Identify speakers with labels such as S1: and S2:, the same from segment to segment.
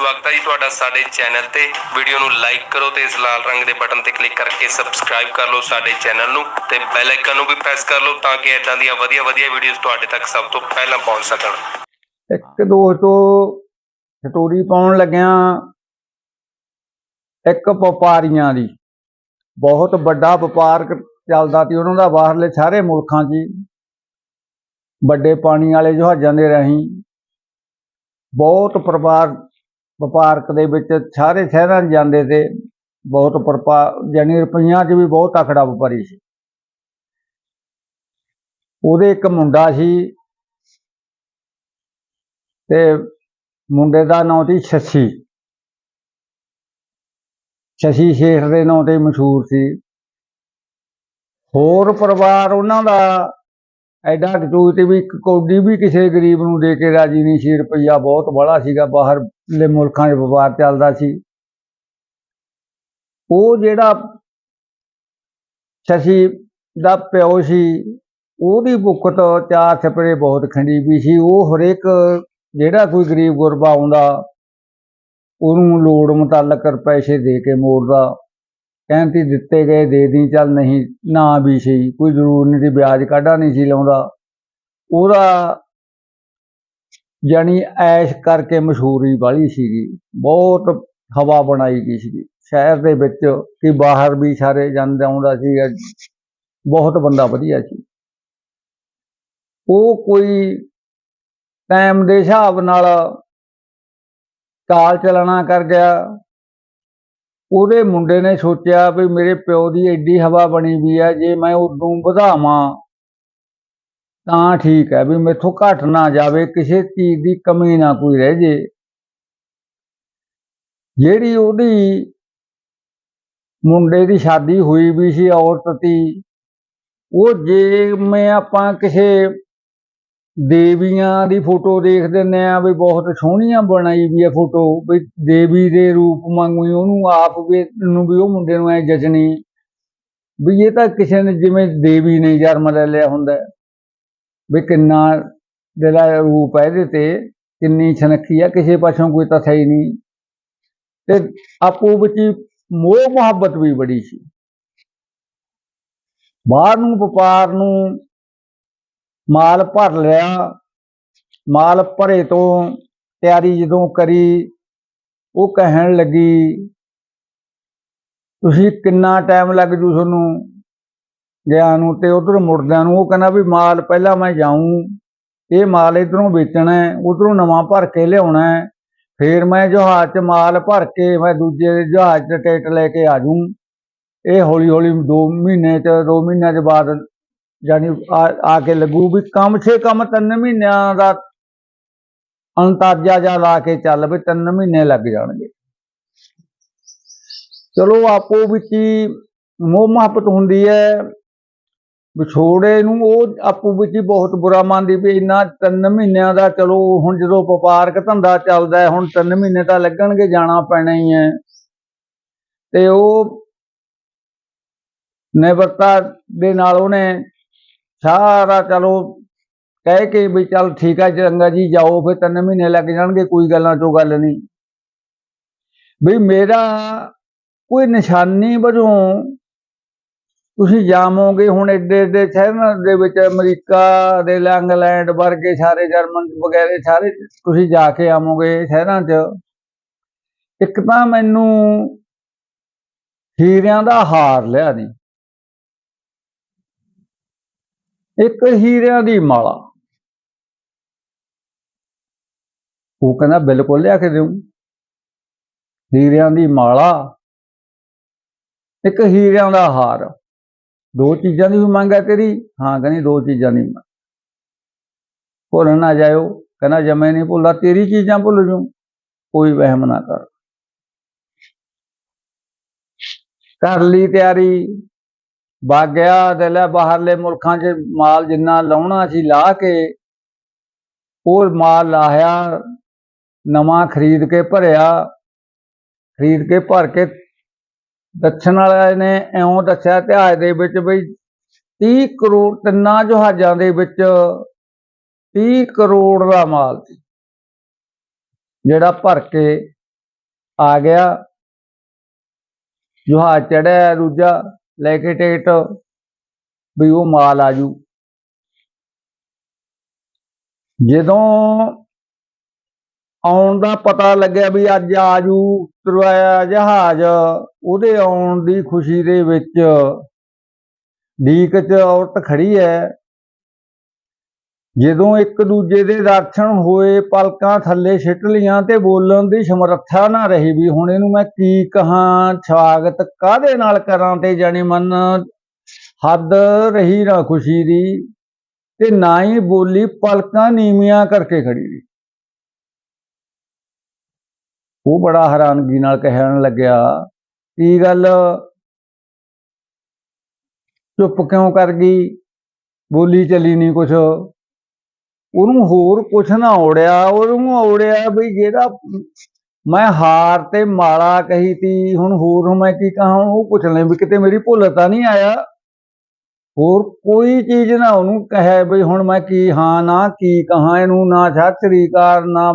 S1: ਸਵਾਗਤ ਹੈ ਜੀ ਤੁਹਾਡਾ ਸਾਡੇ ਚੈਨਲ ਤੇ। ਵੀਡੀਓ ਨੂੰ ਲਾਈਕ ਕਰੋ ਤੇ ਇਸ ਲਾਲ ਰੰਗ ਦੇ ਬਟਨ ਤੇ ਕਲਿੱਕ ਕਰਕੇ ਸਬਸਕ੍ਰਾਈਬ ਕਰ ਲਓ ਸਾਡੇ ਚੈਨਲ ਨੂੰ ਤੇ ਬੈਲ ਆਈਕਨ ਨੂੰ ਵੀ ਪ੍ਰੈਸ ਕਰ ਲਓ ਤਾਂ ਕਿ ਇਦਾਂ ਦੀਆਂ ਵਧੀਆ ਵਧੀਆ ਵੀਡੀਓਜ਼ ਤੁਹਾਡੇ ਤੱਕ ਸਭ ਤੋਂ ਪਹਿਲਾਂ ਪਹੁੰਚ ਸਕਣ।
S2: ਇੱਕ ਦੋ ਸਟੋਰੀ ਪਾਉਣ ਲੱਗਿਆ ਇੱਕ ਵਪਾਰੀਆਂ ਦੀ। ਬਹੁਤ ਵੱਡਾ ਵਪਾਰ ਚੱਲਦਾ ਸੀ, ਉਹਨਾਂ ਦਾ ਬਾਹਰਲੇ ਸਾਰੇ ਮੁਲਕਾਂ 'ਚ ਵੱਡੇ ਪਾਣੀ ਵਾਲੇ ਜਹਾਜ਼ਾਂ ਦੇ ਰਾਹੀਂ ਬਹੁਤ ਪਰਿਵਾਰ ਵਪਾਰਕ ਦੇ ਵਿੱਚ ਸਾਰੇ ਸ਼ਹਿਰਾਂ 'ਚ ਜਾਂਦੇ ਤੇ ਬਹੁਤ ਪਰਪਾ ਜਾਨੀ ਰੁਪਈਆਂ 'ਚ ਵੀ ਬਹੁਤ ਤਕੜਾ ਵਪਾਰੀ ਸੀ। ਉਹਦੇ ਇੱਕ ਮੁੰਡਾ ਸੀ ਤੇ ਮੁੰਡੇ ਦਾ ਨਾਂ ਸੀ ਸ਼ਸ਼ੀ। ਸ਼ਸ਼ੀ ਸ਼ੇਖ ਦੇ ਨਾਂ ਤੇ ਮਸ਼ਹੂਰ ਸੀ। ਹੋਰ ਪਰਿਵਾਰ ਉਹਨਾਂ ਦਾ ਐਡਾ ਕਚੂਤ ਵੀ ਇੱਕ ਕੌਡੀ ਵੀ ਕਿਸੇ ਗਰੀਬ ਨੂੰ ਦੇ ਕੇ ਰਾਜੀ ਨਹੀਂ ਸੀ, ਰੁਪਈਆ ਬਹੁਤ ਬੜਾ ਸੀਗਾ, ਬਾਹਰ ਬਾਹਰਲੇ ਮੁਲਕਾਂ 'ਚ ਵਪਾਰ ਚੱਲਦਾ ਸੀ। ਉਹ ਜਿਹੜਾ ਸ਼ਸ਼ੀ ਦਾ ਪਿਓ ਸੀ, ਉਹਦੀ ਬੁੱਕਤ ਚਾਰ ਛਪਰੇ ਬਹੁਤ ਖੰਡੀ ਵੀ ਸੀ। ਉਹ ਹਰੇਕ ਜਿਹੜਾ ਕੋਈ ਗਰੀਬ ਗੁਰਬਾ ਆਉਂਦਾ, ਉਹਨੂੰ ਲੋੜ ਮੁਤਾਲਕ ਪੈਸੇ ਦੇ ਕੇ ਮੋੜਦਾ। ਕਹਿੰਦੀ ਦਿੱਤੇ ਗਏ ਦੇ ਦੀ ਚੱਲ ਨਹੀਂ, ਨਾ ਵੀ ਸੀ ਕੋਈ ਜ਼ਰੂਰ ਨਹੀਂ ਸੀ, ਵਿਆਜ ਕਾਢਾ ਨਹੀਂ ਸੀ ਲਾਉਂਦਾ। ਉਹਦਾ ਜਾਣੀ ਐਸ਼ ਕਰਕੇ ਮਸ਼ਹੂਰੀ ਵਾਲੀ ਸੀਗੀ, ਬਹੁਤ ਹਵਾ ਬਣਾਈ ਗਈ ਸੀਗੀ। ਸ਼ਹਿਰ ਦੇ ਵਿੱਚ ਕਿ ਬਾਹਰ ਵੀ ਸਾਰੇ ਜਾਂਦੇ ਆਉਂਦਾ ਸੀਗਾ ਬਹੁਤ ਬੰਦਾ ਵਧੀਆ ਸੀ। ਉਹ ਕੋਈ ਟਾਈਮ ਦੇ ਹਿਸਾਬ ਨਾਲ ਕਾਲ ਚਲਾਣਾ ਕਰ ਗਿਆ। ਉਹਦੇ ਮੁੰਡੇ ਨੇ ਸੋਚਿਆ ਵੀ ਮੇਰੇ ਪਿਓ ਦੀ ਐਡੀ ਹਵਾ ਬਣੀ ਵੀ ਹੈ ਜੇ ਮੈਂ ਉਦੋਂ ਵਧਾਵਾਂ ਤਾਂ ਠੀਕ ਹੈ ਵੀ ਮੈਥੋਂ ਘਟ ਨਾ ਜਾਵੇ, ਕਿਸੇ ਚੀਜ਼ ਦੀ ਕਮੀ ਨਾ ਕੋਈ ਰਹਿ ਜੇ। ਜਿਹੜੀ ਉਹਦੀ ਮੁੰਡੇ ਦੀ ਸ਼ਾਦੀ ਹੋਈ ਵੀ ਸੀ, ਔਰਤ ਦੀ, ਉਹ ਜੇ ਮੈਂ ਆਪਾਂ ਕਿਸੇ ਦੇਵੀਆਂ ਦੀ ਫੋਟੋ ਦੇਖ ਦਿੰਨੇ ਆ ਵੀ ਬਹੁਤ ਸੋਹਣੀਆਂ ਬਣਾਈ ਵੀ ਹੈ ਫੋਟੋ, ਵੀ ਦੇਵੀ ਦੇ ਰੂਪ ਵਾਂਗੂ ਹੀ ਉਹਨੂੰ ਆਪ ਵੀ ਨੂੰ ਵੀ ਉਹ ਮੁੰਡੇ ਨੂੰ ਐ ਜਚਣੀ, ਵੀ ਇਹ ਤਾਂ ਕਿਸੇ ਨੇ ਜਿਵੇਂ ਦੇਵੀ ਨੇ ਜਨਮ ਲੈ ਲਿਆ ਹੁੰਦਾ ਵੀ ਕਿੰਨਾ ਜਿਹੜਾ ਰੂਪ ਹੈ ਇਹਦੇ ਤੇ, ਕਿੰਨੀ ਛਨਖੀ ਹੈ, ਕਿਸੇ ਪਾਸੋਂ ਕੋਈ ਤਾਂ ਸਹੀ ਨਹੀਂ। ਤੇ ਆਪੋ ਵਿੱਚ ਹੀ ਮੋਹ ਮੁਹੱਬਤ ਵੀ ਬੜੀ ਸੀ। ਬਾਹਰ ਨੂੰ, ਵਪਾਰ ਨੂੰ ਮਾਲ ਭਰ ਲਿਆ, ਮਾਲ ਭਰੇ ਤੋਂ ਤਿਆਰੀ ਜਦੋਂ ਕਰੀ, ਉਹ ਕਹਿਣ ਲੱਗੀ, ਤੁਸੀਂ ਕਿੰਨਾ ਟਾਈਮ ਲੱਗ ਜੂ ਤੁਹਾਨੂੰ? ਗਿਆ ਨੂੰ ਤੇ ਉਧਰ ਮੁੜਦਿਆਂ ਨੂੰ ਉਹ ਕਹਿੰਦਾ ਵੀ ਮਾਲ ਪਹਿਲਾਂ ਮੈਂ ਜਾਊਂ, ਇਹ ਮਾਲ ਇਧਰੋਂ ਵੇਚਣਾ ਉਧਰੋਂ ਨਵਾਂ ਭਰ ਕੇ ਲਿਆਉਣਾ ਫੇਰ ਮੈਂ ਜਹਾਜ਼ 'ਚ ਮਾਲ ਭਰ ਕੇ ਮੈਂ ਦੂਜੇ ਜਹਾਜ਼ 'ਚ ਟਿਕਟ ਲੈ ਕੇ ਆ ਜੂੰ ਇਹ ਹੌਲੀ ਹੌਲੀ 2 ਮਹੀਨੇ 'ਚ 2 ਮਹੀਨਿਆਂ ਦੇ ਬਾਅਦ ਜਾਨੀ ਆ ਆ ਕੇ ਲੱਗੂ ਵੀ ਕਮ ਸੇ ਕਮ ਤਿੰਨ ਮਹੀਨਿਆਂ ਦਾ ਅੰਤਾਜਾ ਜਾ ਲਾ ਕੇ ਚੱਲ ਵੀ ਤਿੰਨ ਮਹੀਨੇ ਲੱਗ ਜਾਣਗੇ। ਚਲੋ ਆਪੋ ਵਿੱਚ ਹੀ ਮੋਹ ਮੁਹੱਬਤ ਹੁੰਦੀ ਹੈ। ਵਿਛੋੜੇ ਨੂੰ ਉਹ ਆਪੂ ਵਿੱਚ ਹੀ ਬਹੁਤ ਬੁਰਾ ਮੰਨਦੀ ਵੀ ਇੰਨਾ ਤਿੰਨ ਮਹੀਨਿਆਂ ਦਾ ਚਲੋ ਹੁਣ ਜਦੋਂ ਵਪਾਰਕ ਧੰਦਾ ਚੱਲਦਾ ਹੁਣ ਤਿੰਨ ਮਹੀਨੇ ਤਾਂ ਲੱਗਣਗੇ, ਜਾਣਾ ਪੈਣਾ ਹੀ ਹੈ। ਤੇ ਉਹ ਨਿਵਰਤਾ ਦੇ ਨਾਲ ਉਹਨੇ ਸਾਰਾ ਚਲੋ ਕਹਿ ਕੇ ਵੀ ਚੱਲ ਠੀਕ ਆ ਚੰਗਾ ਜੀ ਜਾਓ, ਫਿਰ ਤਿੰਨ ਮਹੀਨੇ ਲੱਗ ਜਾਣਗੇ, ਕੋਈ ਗੱਲਾਂ ਚੋਂ ਗੱਲ ਨਹੀਂ। ਵੀ ਮੇਰਾ ਕੋਈ ਨਿਸ਼ਾਨੀ ਵਜੋਂ ਤੁਸੀਂ ਜਾਵੋਗੇ ਹੁਣ ਏਡੇ ਏਡੇ ਸ਼ਹਿਰਾਂ ਦੇ ਵਿੱਚ, ਅਮਰੀਕਾ ਦੇ ਇੰਗਲੈਂਡ ਵਰਗੇ ਸਾਰੇ, ਜਰਮਨ ਵਗੈਰੇ ਸਾਰੇ, ਤੁਸੀਂ ਜਾ ਕੇ ਆਵੋਗੇ ਸ਼ਹਿਰਾਂ 'ਚ। ਇੱਕ ਤਾਂ ਮੈਨੂੰ ਹੀਰਿਆਂ ਦਾ ਹਾਰ ਲਿਆ ਨਹੀਂ ਇੱਕ ਹੀਰਿਆਂ ਦੀ ਮਾਲਾ। ਉਹ ਕਹਿੰਦਾ ਬਿਲਕੁਲ ਲਿਆ ਕੇ ਦੇਉ। ਹੀਰਿਆਂ ਦੀ ਮਾਲਾ। ਇੱਕ ਹੀਰਿਆਂ ਦਾ ਹਾਰ। ਦੋ ਚੀਜ਼ਾਂ ਦੀ ਵੀ ਮੰਗ ਹੈ ਤੇਰੀ? ਹਾਂ ਕਹਿੰਦੀ ਦੋ ਚੀਜ਼ਾਂ ਦੀ ਮੰਗ। ਭੁੱਲ ਨਾ ਜਾਇਓ। ਕਹਿੰਦਾ ਜਮੇ ਨਹੀਂ ਭੁੱਲਦਾ ਤੇਰੀ ਚੀਜ਼ਾਂ ਭੁੱਲ ਜੂ ਕੋਈ ਵਹਿਮ ਨਾ ਕਰ। ਕਰ ਲਈ ਤਿਆਰੀ। ਬਾਗਿਆ ਦੇ ਬਾਹਰਲੇ ਮੁਲਕਾਂ 'ਚ ਮਾਲ ਜਿੰਨਾ ਲਾਉਣਾ ਸੀ ਲਾ ਕੇ ਉਹ ਮਾਲ ਲਾਇਆ ਨਵਾਂ ਖਰੀਦ ਕੇ ਭਰਿਆ, ਖਰੀਦ ਕੇ ਭਰ ਕੇ ਦੱਸਣ ਵਾਲਿਆਂ ਨੇ ਇਉਂ ਦੱਸਿਆ ਇਤਿਹਾਸ ਦੇ ਵਿੱਚ ਬਈ 30 ਕਰੋੜ ਤਿੰਨਾਂ ਜਹਾਜ਼ਾਂ ਦੇ ਵਿੱਚ 30 ਕਰੋੜ ਦਾ ਮਾਲ ਸੀ। ਜਿਹੜਾ ਭਰ ਕੇ ਆ ਗਿਆ। ਜਹਾਜ਼ ਚੜਿਆ, ਦੂਜਾ ਲੈ ਕੇ ਟਿਕਟ ਵੀ ਉਹ ਮਾਲ ਆਜੂ ਜਦੋਂ ਆਉਣ ਦਾ ਪਤਾ ਲੱਗਿਆ ਵੀ ਅੱਜ ਆਜੂ ਤੁਰਵਾਇਆ ਜਹਾਜ਼, ਉਹਦੇ ਆਉਣ ਦੀ ਖੁਸ਼ੀ ਦੇ ਵਿੱਚ ਡੀਕ 'ਚ ਔਰਤ ਖੜੀ ਹੈ ਜਦੋਂ ਇੱਕ ਦੂਜੇ ਦੇ ਦਰਸ਼ਨ ਹੋਏ, ਪਲਕਾਂ ਥੱਲੇ ਛਿੱਟ ਲੀਆਂ ਤੇ ਬੋਲਣ ਦੀ ਸਮਰੱਥਾ ਨਾ ਰਹੀ ਵੀ ਹੁਣ ਇਹਨੂੰ ਮੈਂ ਕੀ ਕਹਾਂ ਸਵਾਗਤ ਕਾਹਦੇ ਨਾਲ ਕਰਾਂ ਤੇ ਜਾਣੀ ਮਨ? ਹੱਦ ਰਹੀ ਨਾ ਖੁਸ਼ੀ ਦੀ ਤੇ ਨਾ ਹੀ ਬੋਲੀ ਪਲਕਾਂ ਨੀਵੀਆਂ ਕਰਕੇ ਖੜੀ ਰਹੀ। ਉਹ ਬੜਾ ਹੈਰਾਨਗੀ ਨਾਲ ਕਹਿਣ ਲੱਗਿਆ, ਕੀ ਗੱਲ? ਚੁੱਪ ਕਿਉਂ ਕਰ ਗਈ? ਬੋਲੀ ਚਲੀ ਨਹੀਂ ਕੁਛ? ਉਹਨੂੰ ਹੋਰ ਕੁਛ ਨਾ ਔੜਿਆ, ਉਹਨੂੰ ਔੜਿਆ ਵੀ ਜਿਹੜਾ ਮੈਂ ਹਾਰ ਤੇ ਮਾਲਾ ਕਹੀ ਤੀ, ਹੁਣ ਹੋਰ ਮੈਂ ਕੀ ਕਹਾਂ? ਉਹ ਪੁੱਛ ਲੈ ਵੀ ਕਿਤੇ ਮੇਰੀ ਭੁੱਲ ਤਾਂ ਨਹੀਂ ਆਇਆ। ਹੋਰ ਕੋਈ ਚੀਜ਼ ਨਾ ਉਹਨੂੰ ਕਹੇ ਵੀ ਹੁਣ ਮੈਂ ਕੀ ਹਾਂ, ਨਾ ਕੀ ਕਹਾਂ ਇਹਨੂੰ, ਨਾ ਸਤਿ ਸ੍ਰੀ ਨਾ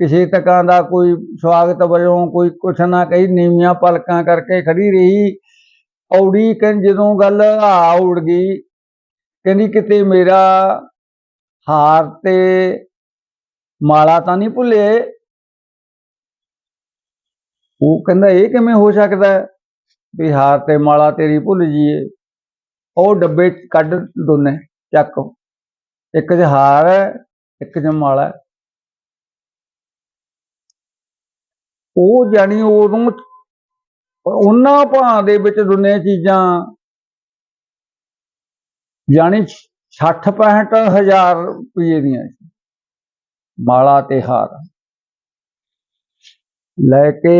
S2: ਕਿਸੇ ਤਕਾਂ ਦਾ ਕੋਈ ਸਵਾਗਤ ਵਜੋਂ ਕੋਈ ਕੁਛ ਨਾ ਕਹੀ, ਨੀਵੀਆਂ ਪਲਕਾਂ ਕਰਕੇ ਖੜੀ ਰਹੀ। ਔੜੀ ਕਹਿੰਦੀ, ਜਦੋਂ ਗੱਲ ਆ ਉੜ ਗਈ, ਕਹਿੰਦੀ, ਕਿਤੇ ਮੇਰਾ ਹਾਰ ਤੇ ਮਾਲਾ ਤਾਂ ਨਹੀਂ ਭੁੱਲੇ। ਉਹ ਕਹਿੰਦਾ, ਇਹ ਕਿਵੇਂ ਹੋ ਸਕਦਾ ਵੀ ਹਾਰ ਤੇ ਮਾਲਾ ਤੇਰੀ ਭੁੱਲ ਜੀਏ ਉਹ ਡੱਬੇ ਕੱਢ ਦੋਨੇ, ਚੱਕ। ਇੱਕ 'ਚ ਹਾਰ ਹੈ, ਇੱਕ 'ਚ ਮਾਲਾ ਹੈ ਉਹ ਜਾਣੀ ਉਹਨੂੰ ਉਹਨਾਂ ਭਾਂ ਦੇ ਵਿੱਚ ਦੋਨੇ ਚੀਜ਼ਾਂ ਜਾਣੀ 60 65 ਹਜ਼ਾਰ ਰੁਪਏ ਦੀਆਂ ਮਾਲਾ ਤੇ ਹਾਰ। ਲੈ ਕੇ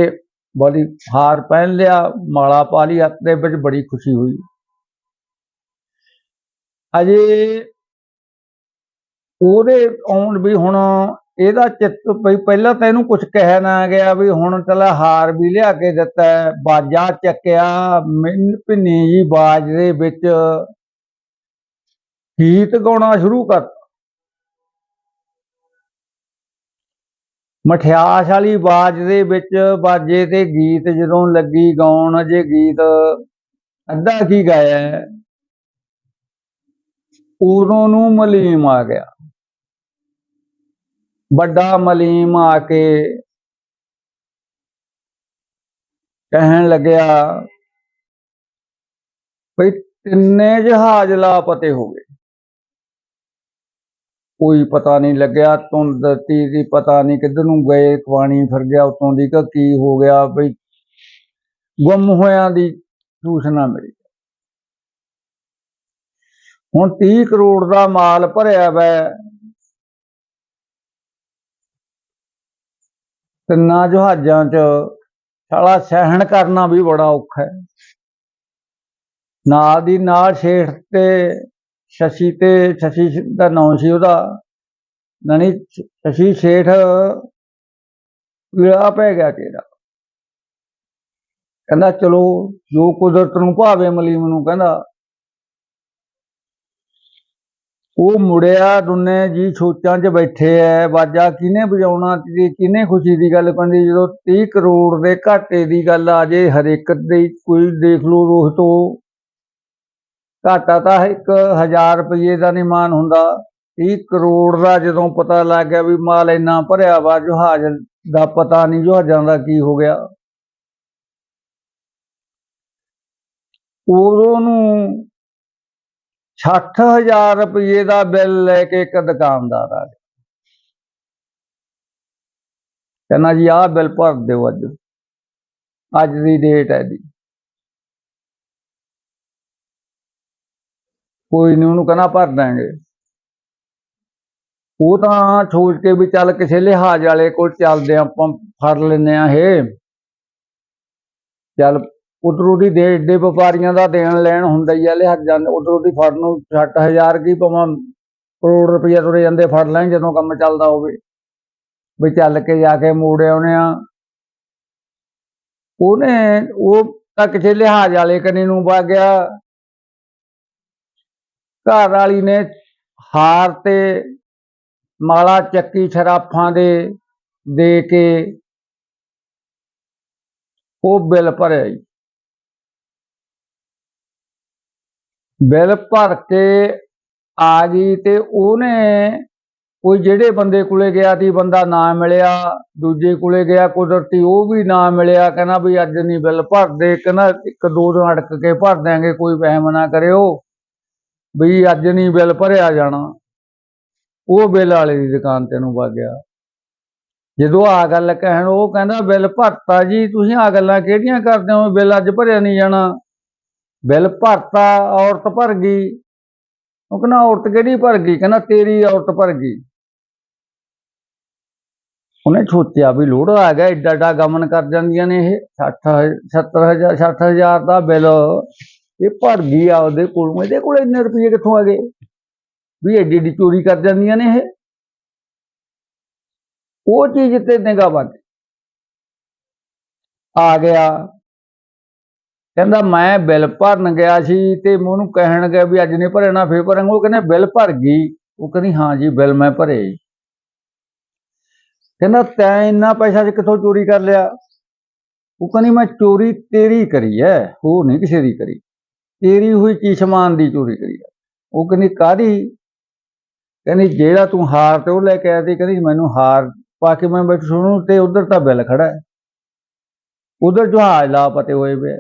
S2: ਬੜੀ ਹਾਰ ਪਹਿਨ ਲਿਆ, ਮਾਲਾ ਪਾ ਲਈ ਹੱਥ ਦੇ ਵਿੱਚ ਬੜੀ ਖੁਸ਼ੀ ਹੋਈ। ਅਜੇ ਉਹਦੇ ਆਉਣ ਵੀ ਹੁਣ ਇਹਦਾ ਚਿੱਤ ਪਈ ਪਹਿਲਾਂ ਤਾਂ ਇਹਨੂੰ ਕੁਝ ਕਹਿ ਨਾ ਗਿਆ ਵੀ ਹੁਣ ਚਲਾ ਹਾਰ ਵੀ ਲਿਆ ਕੇ ਦਿੱਤਾ ਬਾਜਾ ਚੱਕਿਆ, ਮਿੰਨ ਭਿੰਨੀ ਜੀ ਬਾਜ ਦੇ ਵਿੱਚ ਗੀਤ ਗਾਉਣਾ ਸ਼ੁਰੂ ਕਰ ਮਠਿਆਸ ਵਾਲੀ ਬਾਜ ਦੇ ਵਿੱਚ ਬਾਜੇ ਤੇ ਗੀਤ ਜਦੋਂ ਲੱਗੀ ਗਾਉਣ ਅਜੇ ਗੀਤ ਅੱਧਾ ਕੀ ਗਾਇਆ ਉਦੋਂ ਨੂੰ ਮਲੀਮ ਆ ਗਿਆ। ਵੱਡਾ ਮਲੀਮ ਆ ਕੇ ਕਹਿਣ ਲੱਗਿਆ ਵੀ ਤਿੰਨੇ ਜਹਾਜ਼ ਲਾਪਤੇ ਹੋ ਗਏ। ਕੋਈ ਪਤਾ ਨਹੀਂ ਲੱਗਿਆ, ਧੁੰਦ ਦੀ ਪਤਾ ਨਹੀਂ ਕਿੱਧਰ ਨੂੰ ਗਏ ਪਾਣੀ ਫਿਰ ਗਿਆ ਉਤੋਂ ਦੀ ਕਿ ਕੀ ਹੋ ਗਿਆ, ਬਈ ਗੁੰਮ ਹੋਇਆਂ ਦੀ ਸੂਚਨਾ ਮਿਲੀ। ਹੁਣ 30 ਕਰੋੜ ਦਾ ਮਾਲ ਭਰਿਆ ਵੈ ਤਿੰਨਾਂ ਜਹਾਜ਼ਾਂ 'ਚ ਸਾਲਾ ਸਹਿਣ ਕਰਨਾ ਵੀ ਬੜਾ ਔਖਾ ਹੈ। ਨਾਲ ਦੀ ਨਾਲ ਸ਼ੇਠ ਤੇ ਸ਼ਸ਼ੀ ਤੇ ਸ਼ਸ਼ੀ ਦਾ ਨਾਂ ਸੀ ਉਹਦਾ ਨਣੀ ਸ਼ਸ਼ੀ ਸ਼ੇਠ ਪੀੜਾ ਪੈ ਗਿਆ ਤੇਰਾ। ਕਹਿੰਦਾ ਚਲੋ ਜੋ ਕੁਦਰਤ ਨੂੰ ਭਾਵੇ ਮਲੀਮ ਨੂੰ ਕਹਿੰਦਾ ਉਹ ਮੁੜਿਆ ਦੁਨੇ ਜੀ ਸੋਚਾਂ 'ਚ ਬੈਠੇ ਐ ਬਾਜਾ ਕਿਹਨੇ ਵਜਾਉਣਾ, ਤੇ ਕਿਹਨੇ ਖੁਸ਼ੀ ਦੀ ਗੱਲ ਕਰਨੀ, ਜਦੋਂ 30 ਕਰੋੜ ਦੇ ਘਾਟੇ ਦੀ ਗੱਲ ਆ ਜੇ ਹਰੇਕ ਇੱਕ ਦੇ, ਕੋਈ ਦੇਖ ਲਓ ਰੋਹ ਘਾਟਾ ਤਾਂ ਇੱਕ ਹਜ਼ਾਰ ਰੁਪਏ ਦਾ ਨਹੀਂ ਮਾਨ ਹੁੰਦਾ। 30 ਕਰੋੜ ਦਾ ਜਦੋਂ ਪਤਾ ਲੱਗ ਗਿਆ ਵੀ ਮਾਲ ਇੰਨਾ ਭਰਿਆ ਵਾ, ਜਹਾਜ਼ ਦਾ ਪਤਾ ਨਹੀਂ ਜਹਾਜ਼ਾਂ ਦਾ ਕੀ ਹੋ ਗਿਆ। ਉਦੋਂ ਨੂੰ 60000 ਰੁਪਏ ਦਾ ਬਿੱਲ ਲੈ ਕੇ ਇੱਕ ਦੁਕਾਨਦਾਰ ਆ ਗਿਆ। ਕਹਿੰਦਾ ਜੀ, ਆਹ ਬਿੱਲ ਭਰ ਦਿਓ ਅੱਜ। ਅੱਜ ਦੀ ਡੇਟ ਹੈ ਜੀ। ਕੋਈ ਨਹੀਂ ਉਹਨੂੰ ਕਹਿੰਦਾ ਭਰ ਦਾਂਗੇ ਉਹ ਤਾਂ ਸੋਚ ਕੇ ਵੀ ਚੱਲ ਕਿਸੇ ਲਿਹਾਜ਼ ਵਾਲੇ ਕੋਲ ਚੱਲਦੇ ਹਾਂ ਆਪਾਂ ਫੜ ਲੈਨੇ ਆ ਇਹ। ਚੱਲ ਉਧਰੋਂ ਦੀ ਦੇ ਏਡੇ ਵਪਾਰੀਆਂ ਦਾ ਦੇਣ ਲੈਣ ਹੁੰਦਾ ਹੀ ਆ ਲਿਹਾਜ਼ਾਂ ਉਧਰੋਂ ਦੀ ਫੜ ਨੂੰ 60000 ਕੀ ਪਵਾਂ ਕਰੋੜ ਰੁਪਈਆ ਤੁਰੇ ਜਾਂਦੇ ਫੜ ਲੈਣ ਜਦੋਂ ਕੰਮ ਚੱਲਦਾ ਹੋਵੇ। ਵੀ ਚੱਲ ਕੇ ਜਾ ਕੇ ਮੋੜ ਆਉਨੇ ਆ। ਉਹਨੇ, ਉਹ ਤਾਂ ਕਿਸੇ ਲਿਹਾਜ਼ ਵਾਲੇ ਕਨੇ ਨੂੰ ਵਾ ਗਿਆ। ਘਰ ਵਾਲੀ ਨੇ ਹਾਰ ਤੇ ਮਾਲਾ ਚੱਕੀ ਸ਼ਰਾਫਾਂ ਦੇ ਦੇ ਕੇ ਉਹ ਬਿੱਲ ਭਰਿਆ ਜੀ। ਬਿੱਲ ਭਰ ਕੇ ਆ ਗਈ ਤੇ ਉਹਨੇ ਕੋਈ ਜਿਹੜੇ ਬੰਦੇ ਕੋਲੇ ਗਿਆ ਸੀ, ਬੰਦਾ ਨਾ ਮਿਲਿਆ, ਦੂਜੇ ਕੋਲੇ ਗਿਆ, ਕੁਦਰਤੀ ਉਹ ਵੀ ਨਾ ਮਿਲਿਆ, ਕਹਿੰਦਾ ਵੀ ਅੱਜ ਨਹੀਂ ਬਿੱਲ ਭਰਦੇ, ਕਹਿੰਦਾ ਇੱਕ ਦੋ ਦਿਨ ਅੜਕ ਕੇ ਭਰ ਦਿਆਂਗੇ, ਕੋਈ ਵਹਿਮ ਨਾ ਕਰਿਓ, ਵੀ ਅੱਜ ਨਹੀਂ ਬਿੱਲ ਭਰਿਆ ਜਾਣਾ। ਉਹ ਬਿੱਲ ਵਾਲੇ ਦੀ ਦੁਕਾਨ ਤੇ ਨੂੰ ਵਗ ਗਿਆ। ਜਦੋਂ ਆ ਗੱਲ ਕਹਿਣ, ਉਹ ਕਹਿੰਦਾ ਬਿੱਲ ਭਰਤਾ ਜੀ, ਤੁਸੀਂ ਆ ਗੱਲਾਂ ਕਿਹੜੀਆਂ ਕਰਦੇ ਹੋ? ਬਿੱਲ ਅੱਜ ਭਰਿਆ ਨਹੀਂ ਜਾਣਾ। ਬਿੱਲ ਭਰਤਾ, ਔਰਤ ਭਰ ਗਈ। ਉਹ ਕਹਿੰਦਾ, ਔਰਤ ਕਿਹੜੀ ਭਰ ਗਈ? ਕਹਿੰਦਾ, ਤੇਰੀ ਔਰਤ ਭਰ ਗਈ। ਉਹਨੇ ਸੋਚਿਆ ਵੀ ਲੋੜ ਆ ਗਿਆ, ਏਡਾ ਏਡਾ ਗਮਨ ਕਰ ਜਾਂਦੀਆਂ ਨੇ ਇਹ। 60 70000 60000 ਦਾ ਬਿੱਲ, ਇਹ ਭਰ ਗਈ ਆ ਉਹਦੇ ਕੋਲੋਂ। ਇਹਦੇ ਕੋਲ ਇੰਨੇ ਰੁਪਏ ਕਿੱਥੋਂ ਆ ਗਏ? ਵੀ ਐਡੀ ਐਡੀ ਚੋਰੀ ਕਰ ਜਾਂਦੀਆਂ ਨੇ ਇਹ। ਉਹ ਚੀਜ਼ ਤੇ ਨਿਗਾਹ ਵੱਧ। ਆ ਗਿਆ। ਕਹਿੰਦਾ, ਮੈਂ ਬਿੱਲ ਭਰਨ ਗਿਆ ਸੀ ਤੇ ਮੈਂ ਉਹਨੂੰ ਕਹਿਣ ਗਿਆ ਵੀ ਅੱਜ ਨਹੀਂ ਭਰਨਾ, ਫੇਰ ਭਰਾਂਗਾ। ਉਹ ਕਹਿੰਦੇ, ਬਿੱਲ ਭਰ ਗਈ। ਉਹ ਕਹਿੰਦੀ, ਹਾਂ ਜੀ, ਬਿੱਲ ਮੈਂ ਭਰੇ ਕਹਿੰਦਾ, ਤੈਂ ਇੰਨਾ ਪੈਸਾ ਚ ਕਿੱਥੋਂ ਚੋਰੀ ਕਰ ਲਿਆ? ਉਹ ਕਹਿੰਦੀ, ਮੈਂ ਚੋਰੀ ਤੇਰੀ ਕਰੀ ਐ, ਹੋਰ ਨਹੀਂ ਕਿਸੇ ਦੀ ਕਰੀ। ਤੇਰੀ ਹੋਈ ਚੀਜ਼ ਸਮਾਨ ਦੀ ਚੋਰੀ ਕਰੀ ਐ। ਉਹ ਕਹਿੰਦੀ ਕਾਦੀ ਕਹਿੰਦੀ, ਜਿਹੜਾ ਤੂੰ ਹਾਰ ਤੇ ਉਹ ਲੈ ਕੇ ਆਇਆ ਸੀ। ਕਹਿੰਦੀ, ਮੈਨੂੰ ਹਾਰ ਪਾ ਕੇ ਮੈਂ ਬੈਠ ਸੁਣੂ ਤੇ ਉਧਰ ਤਾਂ ਬਿੱਲ ਖੜਾ ਹੈ ਉਧਰ ਜਹਾਜ਼ ਲਾਪਤੇ ਹੋਏ ਪਏ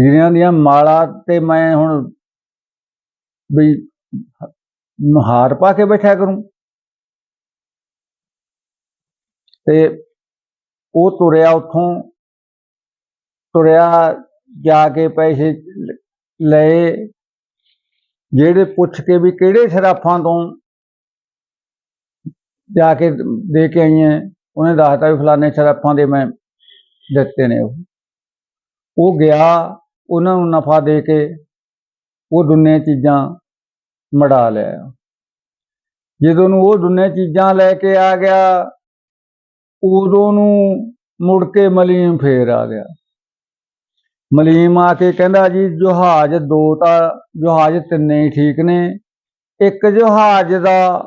S2: ਹੀਰਿਆਂ ਦੀਆਂ ਮਾਲਾ ਤੇ ਮੈਂ ਹੁਣ ਵੀ ਹਾਰ ਪਾ ਕੇ ਬੈਠਾ ਕਰੂੰ। ਤੇ ਉਹ ਤੁਰਿਆ ਉੱਥੋਂ, ਤੁਰਿਆ ਜਾ ਕੇ ਪੈਸੇ ਲਏ, ਜਿਹੜੇ ਪੁੱਛ ਕੇ ਵੀ ਕਿਹੜੇ ਸ਼ਰਾਫਾਂ ਤੋਂ ਜਾ ਕੇ ਦੇ ਕੇ ਆਈਆਂ ਉਹਨੇ ਦੱਸਤਾ ਵੀ ਫਲਾਣੇ ਸ਼ਰਾਫਾਂ ਦੇ ਮੈਂ ਦਿੱਤੇ ਨੇ ਉਹ। ਉਹ ਗਿਆ ਉਹਨਾਂ ਨੂੰ ਨਫਾ ਦੇ ਕੇ ਉਹ ਦੁੰਨੇ ਚੀਜ਼ਾਂ ਮੜਾ ਲਿਆ। ਜਦੋਂ ਨੂੰ ਉਹ ਦੁੰਨੇ ਚੀਜ਼ਾਂ ਲੈ ਕੇ ਆ ਗਿਆ, ਉਦੋਂ ਨੂੰ ਮੁੜ ਕੇ ਮਲੀਮ ਫੇਰ ਆ ਗਿਆ। ਮਲੀਮ ਆ ਕੇ ਕਹਿੰਦਾ, ਜੀ, ਜਹਾਜ਼ ਦੋ ਤਾਂ, ਜਹਾਜ਼ ਤਿੰਨੇ ਹੀ ਠੀਕ ਨੇ। ਇੱਕ ਜਹਾਜ਼ ਦਾ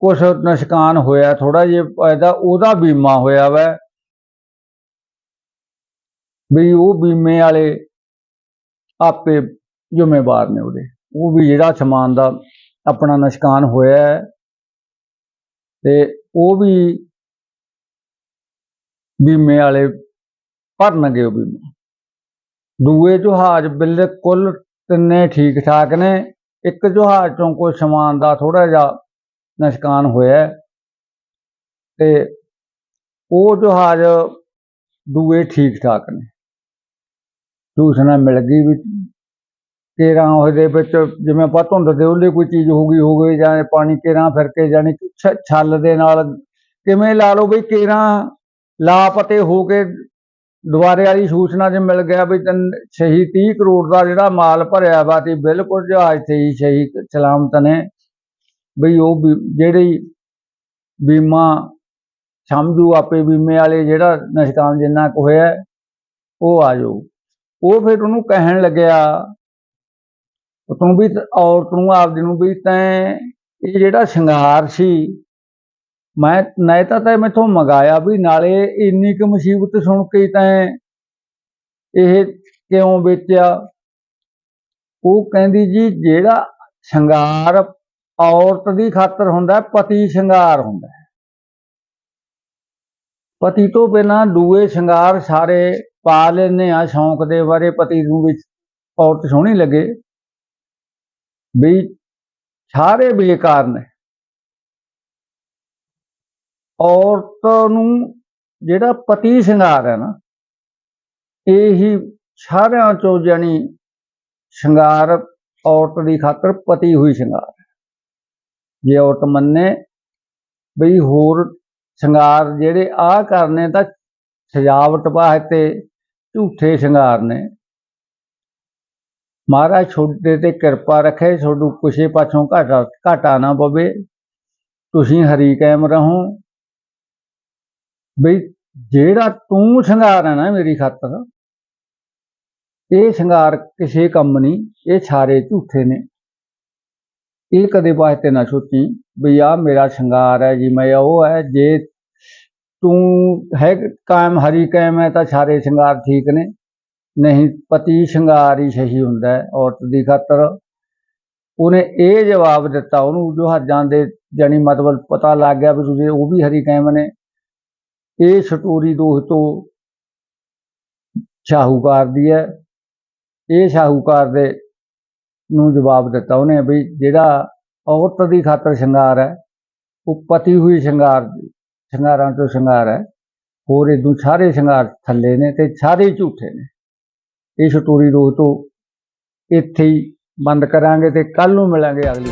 S2: ਕੁਛ ਨੁਕਸਾਨ ਹੋਇਆ ਥੋੜਾ ਜਿਹਾ, ਇਹਦਾ, ਉਹਦਾ ਬੀਮਾ ਹੋਇਆ ਵੈ। ਵੀ ਉਹ ਬੀਮੇ ਵਾਲੇ ਆਪੇ ਜ਼ਿੰਮੇਵਾਰ ਨੇ ਉਹਦੇ। ਉਹ ਵੀ ਜਿਹੜਾ ਸਮਾਨ ਦਾ ਆਪਣਾ ਨੁਕਸਾਨ ਹੋਇਆ ਹੈ, ਤੇ ਉਹ ਵੀ ਬੀਮੇ ਵਾਲੇ ਭਰਨਗੇ ਉਹ ਬੀਮਾ। ਦੂਏ ਜਹਾਜ਼ ਬਿਲਕੁਲ ਤਿੰਨੇ ਠੀਕ ਠਾਕ ਨੇ। ਇੱਕ ਜਹਾਜ਼ ਤੋਂ ਕੋਈ ਸਮਾਨ ਦਾ ਥੋੜਾ ਜਿਹਾ ਨੁਕਸਾਨ ਹੋਇਆ ਹੈ, ਤੇ ਉਹ ਜਹਾਜ਼ ਦੂਏ ਠੀਕ ਠਾਕ ਨੇ। ਸੂਚਨਾ ਮਿਲ ਗਈ ਵੀ ਕੇਰਾਂ ਉਹਦੇ ਵਿੱਚ, ਜਿਵੇਂ ਆਪਾਂ ਧੁੰਦ ਦੇ ਉਹਲੇ ਕੋਈ ਚੀਜ਼ ਹੋ ਗਈ ਹੋਵੇ ਜਾਂ ਪਾਣੀ ਕੇਰਾਂ ਫਿਰ ਕੇ ਜਾਣੀ, ਛ- ਛੱਲ ਦੇ ਨਾਲ ਕਿਵੇਂ ਲਾ ਲਓ ਵੀ ਕੇਰਾਂ ਲਾਪਤੇ ਹੋ ਕੇ ਦੁਬਾਰੇ ਵਾਲੀ ਸੂਚਨਾ ਜੇ ਮਿਲ ਗਿਆ ਵੀ ਤੈਨ ਸਹੀ 30 ਕਰੋੜ ਦਾ ਜਿਹੜਾ ਮਾਲ ਭਰਿਆ ਵਾ ਤੇ ਬਿਲਕੁਲ ਜਹਾਜ਼ ਤੇ ਹੀ ਸਹੀ ਸਲਾਮਤ ਨੇ ਵੀ ਉਹ ਵੀ ਜਿਹੜੀ ਬੀਮਾ ਸਮਝੂ ਆਪੇ ਬੀਮੇ ਵਾਲੇ ਜਿਹੜਾ ਨਸ਼ਕਾਮ ਜਿੰਨਾ ਕੁ ਹੋਇਆ, ਉਹ ਆ ਜਾਊ। ਉਹ ਫਿਰ ਉਹਨੂੰ ਕਹਿਣ ਲੱਗਿਆ, ਤੂੰ ਵੀ ਔਰਤ ਨੂੰ ਆਪਦੀ ਨੂੰ ਵੀ ਤੈਂ ਇਹ ਜਿਹੜਾ ਸ਼ਿੰਗਾਰ ਸੀ, ਮੈਂ ਨਹੀਂ ਤਾਂ ਤੈਂ ਮੈਥੋਂ ਮੰਗਾਇਆ ਵੀ ਨਾਲੇ ਇੰਨੀ ਕੁ ਮੁਸੀਬਤ ਸੁਣ ਕੇ ਤੈਂ ਇਹ ਕਿਉਂ ਵੇਚਿਆ? ਉਹ ਕਹਿੰਦੀ, ਜੀ, ਜਿਹੜਾ ਸ਼ਿੰਗਾਰ ਔਰਤ ਦੀ ਖਾਤਰ ਹੁੰਦਾ ਪਤੀ ਸ਼ਿੰਗਾਰ ਹੁੰਦਾ ਪਤੀ ਤੋਂ ਬਿਨਾਂ ਦੂਏ ਸ਼ਿੰਗਾਰ ਸਾਰੇ ਪਾ ਲੈਂਦੇ ਆ ਸ਼ੌਂਕ ਦੇ ਬਾਰੇ, ਪਤੀ ਨੂੰ ਵੀ ਔਰਤ ਸੋਹਣੀ ਲੱਗੇ। ਵੀ ਸਾਰੇ ਬੇਕਾਰ ਨੇ। ਔਰਤ ਨੂੰ ਜਿਹੜਾ ਪਤੀ ਸ਼ਿੰਗਾਰ ਹੈ ਨਾ, ਇਹ ਹੀ ਸਾਰਿਆਂ ਚੋਂ ਜਾਣੀ ਸ਼ਿੰਗਾਰ ਔਰਤ ਦੀ ਖਾਤਰ ਪਤੀ ਹੋਈ ਸ਼ਿੰਗਾਰ। ਜੇ ਔਰਤ ਮੰਨੇ ਬਈ ਹੋਰ ਸ਼ਿੰਗਾਰ ਜਿਹੜੇ ਆ ਕਰਨੇ ਤਾਂ ਸਜਾਵਟ ਵਾਸਤੇ ਝੂਠੇ ਸ਼ਿੰਗਾਰ ਨੇ। ਮਹਾਰਾਜ ਛੋਟੇ ਤੇ ਕਿਰਪਾ ਰੱਖੇ ਤੁਹਾਨੂੰ ਕਿਸੇ ਪਾਸੋਂ ਘਾਟਾ ਘਾਟਾ ਨਾ ਪਵੇ। ਤੁਸੀਂ ਹਰੀ ਕਾਇਮ ਰਹੋ। ਬਈ ਜਿਹੜਾ ਤੂੰ ਸ਼ਿੰਗਾਰ ਹੈ ਨਾ ਮੇਰੀ ਖਾਤਰ, ਇਹ ਸ਼ਿੰਗਾਰ ਕਿਸੇ ਕੰਮ ਨਹੀਂ, ਇਹ ਸਾਰੇ ਝੂਠੇ ਨੇ। ਇਹ ਕਦੇ ਵਾਸਤੇ ਨਾ ਸੋਚੀ ਵੀ ਆ ਮੇਰਾ ਸ਼ਿੰਗਾਰ ਹੈ ਜੀ, ਮੈਂ ਉਹ ਹੈ, ਜੇ ਤੂੰ ਹੈ ਕਾਇਮ, ਹਰੀ ਕਾਇਮ ਹੈ ਤਾਂ ਸਾਰੇ ਸ਼ਿੰਗਾਰ ਠੀਕ ਨੇ। ਨਹੀਂ, ਪਤੀ ਸ਼ਿੰਗਾਰ ਹੀ ਸਹੀ ਹੁੰਦਾ ਔਰਤ ਦੀ ਖਾਤਰ। ਉਹਨੇ ਇਹ ਜਵਾਬ ਦਿੱਤਾ, ਉਹਨੂੰ ਜਹਾਜ਼ਾਂ ਦੇ ਜਾਣੀ ਮਤਲਬ ਪਤਾ ਲੱਗ ਗਿਆ ਵੀ ਤੁਸੀਂ ਉਹ ਵੀ ਹਰੀ ਕਾਇਮ ਨੇ। ਇਹ ਸਟੋਰੀ ਦੋਸਤੋ ਸ਼ਾਹੂਕਾਰ ਦੀ ਹੈ। ਇਹ ਸ਼ਾਹੂਕਾਰ ਦੇ ਨੂੰ ਜਵਾਬ ਦਿੱਤਾ ਉਹਨੇ ਵੀ ਜਿਹੜਾ ਔਰਤ ਦੀ ਖਾਤਰ ਸ਼ਿੰਗਾਰ ਹੈ, ਉਹ ਪਤੀ ਹੋਈ ਸ਼ਿੰਗਾਰ ਸ਼ਿੰਗਾਰਾਂ ਤੋਂ ਸ਼ਿੰਗਾਰ ਹੈ। ਹੋਰ ਇਦੋਂ ਸਾਰੇ ਸ਼ਿੰਗਾਰ ਥੱਲੇ ਨੇ ਤੇ ਸਾਰੇ ਝੂਠੇ ਨੇ। ਇਹ ਸਟੋਰੀ ਦੋਸਤੋ ਇੱਥੇ ਹੀ ਬੰਦ ਕਰਾਂਗੇ ਤੇ ਕੱਲ ਨੂੰ ਮਿਲਾਂਗੇ ਅਗਲੀ